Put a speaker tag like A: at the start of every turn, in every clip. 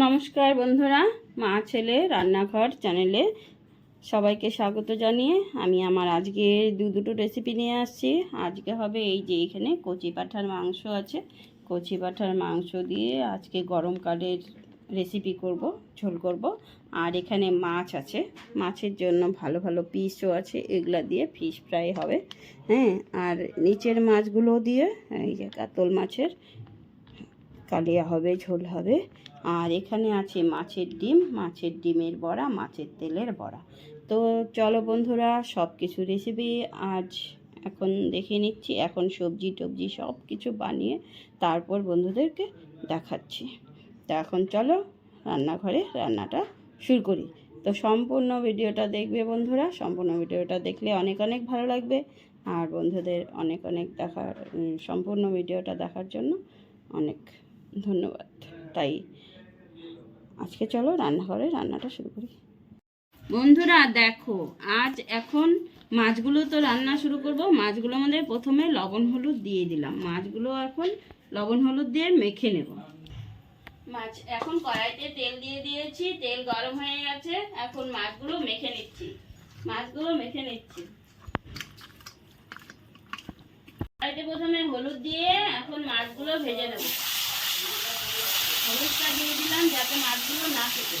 A: নমস্কার বন্ধুরা, মা ছেলে রান্নাঘর চ্যানেলে সবাইকে স্বাগত জানিয়ে আমি আমার আজকে দু দুটো রেসিপি নিয়ে আসছি। আজকে হবে এই যে এখানে কচি পাঠার মাংস আছে। কচি পাঠার মাংস দিয়ে আজকে গরমকালের রেসিপি করব, ঝোল করব। আর এখানে মাছ আছে। মাছের জন্য ভালো ভালো পিসও আছে। এগুলা দিয়ে ফিশ ফ্রাই হবে। হ্যাঁ আর নিচের মাছগুলো দিয়ে, এই যে কাতল মাছের, কালিয়া হবে, ঝোল হবে। আর এখানে আছে মাছের ডিম, মাছের ডিমের বড়া, মাছের তেলের বড়া। তো চলো বন্ধুরা সব কিছু রেসিপি আজ এখন দেখে নিচ্ছি। এখন সবজি টবজি সব কিছু বানিয়ে তারপর বন্ধুদেরকে দেখাচ্ছি। তা এখন চলো রান্নাঘরে রান্নাটা শুরু করি। তো সম্পূর্ণ ভিডিওটা দেখবে বন্ধুরা। সম্পূর্ণ ভিডিওটা দেখলে অনেক অনেক ভালো লাগবে। আর বন্ধুদের অনেক অনেক দেখার সম্পূর্ণ ভিডিওটা দেখার জন্য অনেক ধন্যবাদ। তাই আজকে চলো রান্নাঘরে রান্নাটা শুরু করি। বন্ধুরা দেখো আজ এখন মাছগুলো তো রান্না শুরু করব। মাছগুলোর মধ্যে প্রথমে লবণ হলুদ দিয়ে দিলাম। মাছগুলো এখন লবণ হলুদ দিয়ে মেখে নেব। মাছ এখন কড়াইতে তেল দিয়ে দিয়েছি। তেল গরম হয়ে গেছে। এখন মাছগুলো মেখে নিচ্ছি। মাছগুলো মেখে নিচ্ছি। কড়াইতে প্রথমে হলুদ দিয়ে এখন মাছগুলো ভেজে নেব। হলুদটা দিয়ে দিলাম যাতে মাছগুলো না খেতে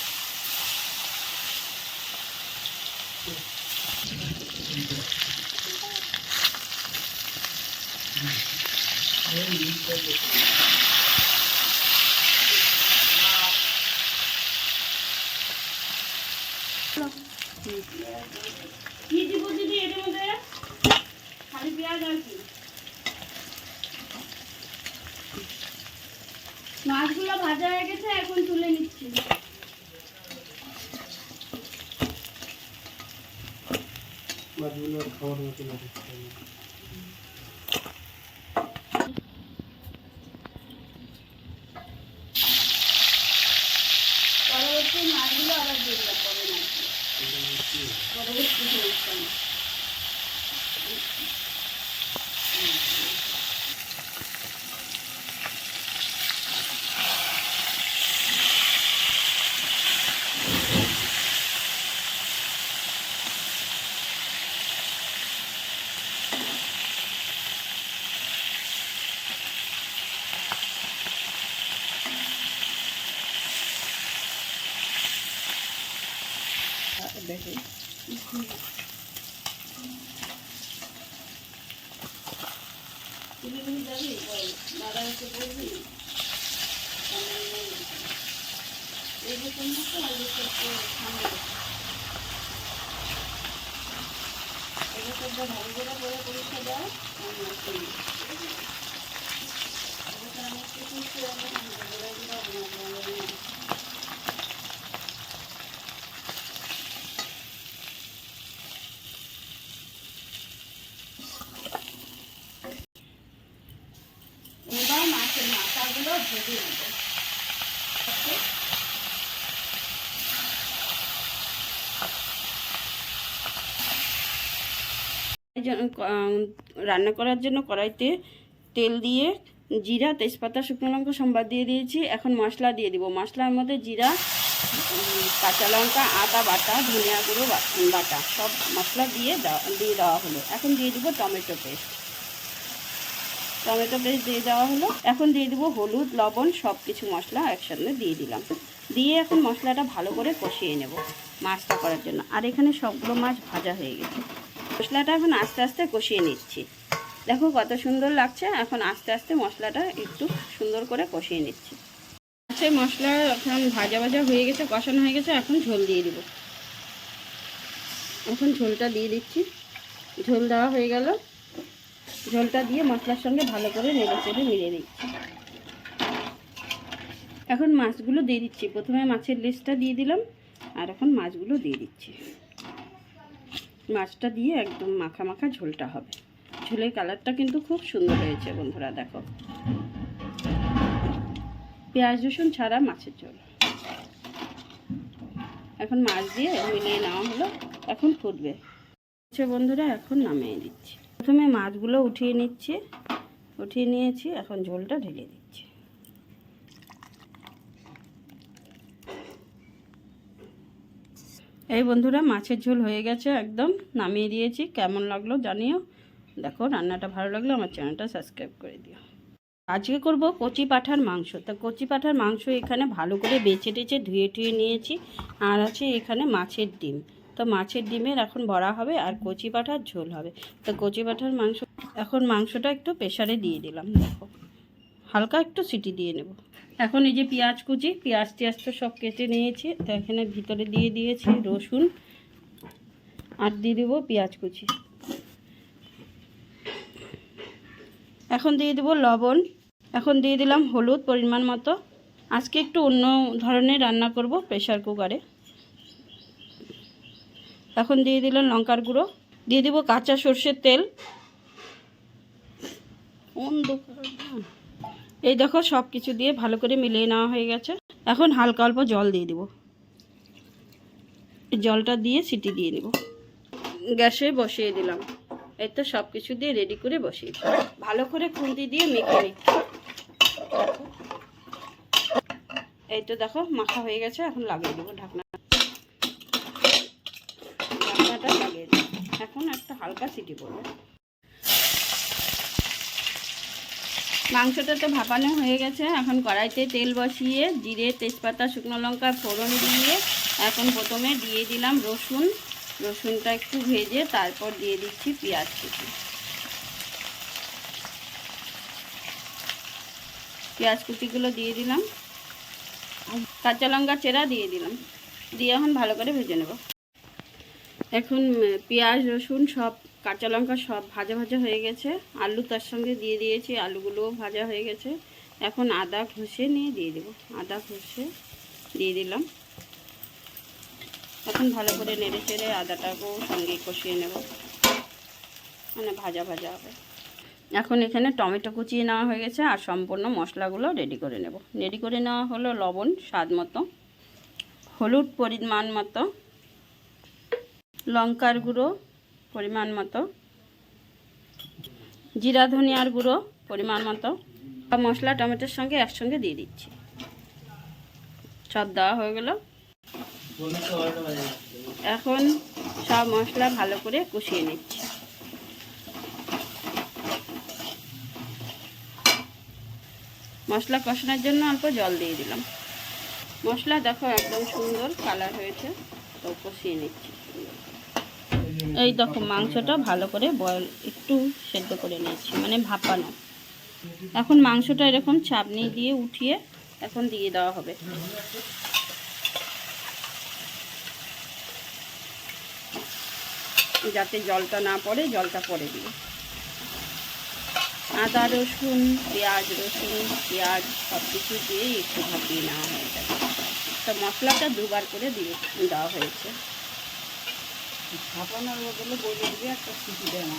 A: কি দিব দিদি এর মধ্যে খালি পেঁয়াজ আর কি মাছগুলো ভাজা হয়ে গেছে এখন তুলে নিচ্ছি।
B: মাছগুলো খাওয়ার মতো
A: পরবর্তী মাছগুলো আবার দিয়ে দিলাম পরে মাছগুলো পরবর্তী অনুষ্ঠানে দেখি তুমি তুমি যাবি দাদা এসে বলবি এই যে তুমি তো এই যে সামনে এটা সবটা ভালো করে করে পরীক্ষা দাও আমি আসছি এটা আমি একটু খুশি হবে আমি বলে দিলাম এবার মাছের মাথাগুলো ভেজে নেব এই জন্য, আহ, রান্না করার জন্য কড়াইতে তেল দিয়ে জিরা, তেজপাতা, শুকনো লঙ্কা, সম্বাদ দিয়ে দিয়েছি। এখন মশলা দিয়ে দিব। মশলার মধ্যে জিরা কাঁচা লঙ্কা, আদা বাটা, ধনিয়া গুঁড়ো বাটা, সব মশলা দিয়ে দিয়ে দেওয়া হলো। এখন দিয়ে দিব টমেটো পেস্ট। টমেটো পেস্ট দিয়ে দেওয়া হলো। এখন দিয়ে দিব হলুদ, লবণ সব কিছু মশলা একসঙ্গে দিয়ে দিলাম। দিয়ে এখন মশলাটা ভালো করে কষিয়ে নেব মাছটা করার জন্য। আর এখানে সবগুলো মাছ ভাজা হয়ে গেছে। মশলাটা এখন আস্তে আস্তে কষিয়ে নিচ্ছি। দেখো কত সুন্দর লাগছে, এখন আস্তে আস্তে মশলাটা একটু সুন্দর করে কষিয়ে নিচ্ছি। আচ্ছা মশলা এখন ভাজা ভাজা হয়ে গেছে, কষানো হয়ে গেছে, এখন ঝোল দিয়ে দিব। এখন ঝোলটা দিয়ে দিচ্ছি। ঝোল দেওয়া হয়ে গেল। ঝোলটা দিয়ে মশলার সঙ্গে ভালো করে নেড়ে চেড়ে মিলিয়ে দিচ্ছি এখন মাছগুলো দিয়ে দিচ্ছি। প্রথমে মাছের লেজটা দিয়ে দিলাম, আর এখন মাছগুলো দিয়ে দিচ্ছি। মাছটা দিয়ে একদম মাখা মাখা ঝোলটা হবে। ঝোলের কালারটা কিন্তু খুব সুন্দর হয়েছে বন্ধুরা, দেখো। পেঁয়াজ রসুন ছাড়া মাছের ঝোল। এখন মাছ দিয়ে মিলিয়ে নেওয়া হলো, এখন ফুটবে। আচ্ছা বন্ধুরা, এখন নামিয়ে দিচ্ছি। প্রথমে মাছগুলো উঠিয়ে নিচ্ছি, উঠিয়ে নিয়েছি, এখন ঝোলটা ঢেলে দিচ্ছি। এই বন্ধুরা, মাছের ঝোল হয়ে গেছে, একদম নামিয়ে দিয়েছি। কেমন লাগল জানিও। দেখো, রান্নাটা ভালো লাগল আমার চ্যানেলটা সাবস্ক্রাইব করে দিও। আজকে করব কচি পাঠার মাংস। তা কচি পাঠার মাংস এখানে ভালো করে বেছে টেচে ধুয়ে টুয়ে নিয়েছি। আর আছে এখানে মাছের ডিম। তো মাছের ডিমের এখন বড়া হবে আর কচি পাঠার ঝোল হবে। তো কচি পাঠার মাংস, এখন মাংসটা একটু প্রেশারে দিয়ে দিলাম, দেখো। হালকা একটু সিটি দিয়ে নেব। এখন এই যে পেঁয়াজ কুচি, পেঁয়াজ টিয়াজ তো সব কেটে নিয়েছি। তো এখানে ভিতরে দিয়ে দিয়েছি রসুন আর দিয়ে দেবো পেঁয়াজ কুচি। এখন দিয়ে দেবো লবণ। এখন দিয়ে দিলাম হলুদ পরিমাণ মতো। আজকে একটু অন্য ধরনের রান্না করব প্রেশার কুকারে। এখন দিয়ে দিলাম লঙ্কার গুঁড়ো। দিয়ে দেবো কাঁচা সর্ষের তেল। অন্ধকার। এই দেখো সব কিছু দিয়ে ভালো করে মিলিয়ে নেওয়া হয়ে গেছে। এখন হালকা অল্প জল দিয়ে দেবো। জলটা দিয়ে সিটি দিয়ে নেব গ্যাসে বসিয়ে দিলাম। এই তো সব কিছু দিয়ে রেডি করে বসিয়ে। ভালো করে খুন্তি দিয়ে মেখে নিচ্ছি। এই তো দেখো, মাখা হয়ে গেছে। এখন লাগিয়ে দেবো ঢাকনা। ঢাকনাটা লাগিয়ে দেবো এখন একটা হালকা সিটি পড়বে। মাংসটা তো ভাপানো হয়ে গেছে। এখন কড়াইতে তেল বসিয়ে, জিরে, তেজপাতা, শুকনো লঙ্কা, ফোড়ন দিয়ে এখন প্রথমে দিয়ে দিলাম রসুন। রসুনটা একটু ভেজে তারপর দিয়ে দিচ্ছি পেঁয়াজ কুচি। পেঁয়াজ কুচিগুলো দিয়ে দিলাম। কাঁচা লঙ্কা চেরা দিয়ে দিলাম। দিয়ে এখন ভালো করে ভেজে নেব। এখন পেঁয়াজ, রসুন সব কাঁচা লঙ্কা সব ভাজা ভাজা হয়ে গেছে। আলু তার সঙ্গে দিয়ে দিয়েছি, আলুগুলোও ভাজা হয়ে গেছে। এখন আদা ঘষে নিয়ে দিয়ে দেবো। আদা ঘষে দিয়ে দিলাম। এখন ভালো করে নেড়ে চেড়ে আদাটাকেও সঙ্গে কষিয়ে নেব। মানে ভাজা ভাজা হবে। এখন এখানে টমেটো কুচিয়ে নেওয়া হয়ে গেছে আর সম্পূর্ণ মশলাগুলো রেডি করে নেব। রেডি করে নেওয়া হলো লবণ, স্বাদ মতো, হলুদ পরিমাণ মতো, লঙ্কার গুঁড়ো পরিমাণ মতো। জিরা ধনিয়ার গুঁড়ো পরিমাণ মতো। মশলা, টমেটোর সঙ্গে একসঙ্গে দিয়ে দিচ্ছি। সব দেওয়া হয়ে গেল। এখন সব মশলা ভালো করে কষিয়ে নিচ্ছি। মশলা কষানোর জন্য অল্প জল দিয়ে দিলাম। মশলা দেখো একদম সুন্দর কালার হয়েছে, তো কষিয়ে নিচ্ছি। এই দেখো, মাংসটা ভালো করে বয়েল একটু সেদ্ধ করে নিয়েছি মানে ভাপানো। এখন মাংসটা এরকম চাপনি দিয়ে উঠিয়ে এখন দিয়ে দেওয়া হবে। যাতে জলটা না পড়ে, জলটা পড়ে দিয়ে আদা রসুন, পেঁয়াজ রসুন, পেঁয়াজ সব কিছু দিয়ে একটু ভাপিয়ে নেওয়া হয়ে যাবে তো মশলাটা দুবার করে দিয়ে দেওয়া হয়েছে।
B: বলে একটা না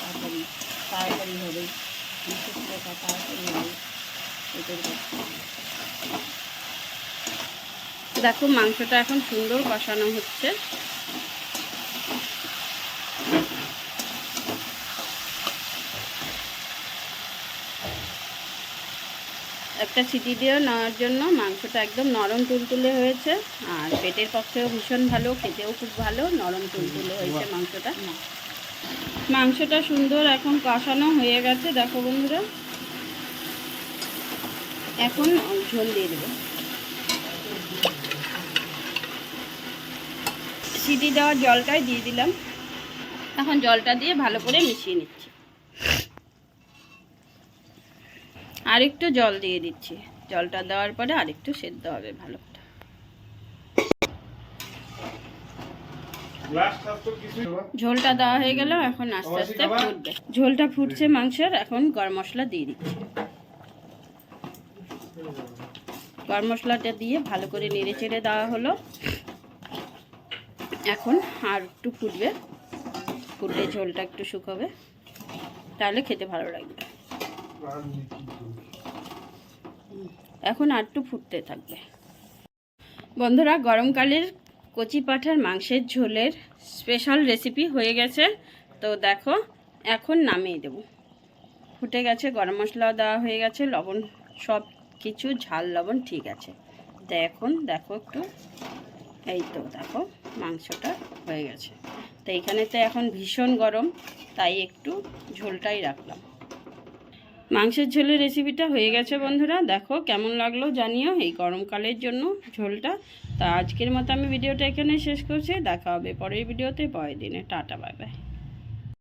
B: তাড়াতাড়ি তাড়াতাড়ি হবে।
A: দেখো মাংসটা এখন সুন্দর কষানো হচ্ছে। একটা সিটি দিয়ে নেওয়ার জন্য মাংসটা একদম নরম তুলতুলে হয়েছে। আর পেটের পক্ষেও ভীষণ ভালো, খেতেও খুব ভালো, নরম তুলতুলে হয়েছে মাংসটা। মাংসটা সুন্দর এখন কষানো হয়ে গেছে, দেখো বন্ধুরা। এখন ঝোল দিয়ে দেবো। সিটি দেওয়ার জলটাই দিয়ে দিলাম। এখন জলটা দিয়ে ভালো করে মিশিয়ে নিচ্ছি। আরেকটু জল দিয়ে দিচ্ছি। জলটা দেওয়ার পরে আরেকটু সেদ্ধ হবে ভালো ঝোলটা দেওয়া হয়ে গেল এখন আস্তে আস্তে ফুটবে। ঝোলটা ফুটছে মাংসের এখন গরম মশলা দিয়ে দিচ্ছি। গরম মশলাটা দিয়ে ভালো করে নেড়ে চেড়ে দেওয়া হলো। এখন আর একটু ফুটবে। ফুটলে ঝোলটা একটু শুকোবে। তাহলে খেতে ভালো লাগবে। এখন আর একটু ফুটতে থাকবে। বন্ধুরা, গরমকালের কচি পাঠার মাংসের ঝোলের স্পেশাল রেসিপি হয়ে গেছে। তো দেখো, এখন নামিয়ে দেব। ফুটে গেছে, গরম মশলাও দেওয়া হয়ে গেছে, লবণ সব কিছু, ঝাল, লবণ ঠিক আছে। দেখুন দেখো একটু, এই তো দেখো, মাংসটা হয়ে গেছে। তো এইখানে তো এখন ভীষণ গরম, তাই একটু ঝোলটাই রাখলাম। মাংসের ঝোলের রেসিপিটা হয়ে গেছে বন্ধুরা। দেখো কেমন লাগল জানিও এই গরমকালের জন্য ঝোলটা। তা আজকের মতো আমি ভিডিওটা এখানে শেষ করছি। দেখা হবে পরের ভিডিওতে। পরের দিনে। Tata, bye bye.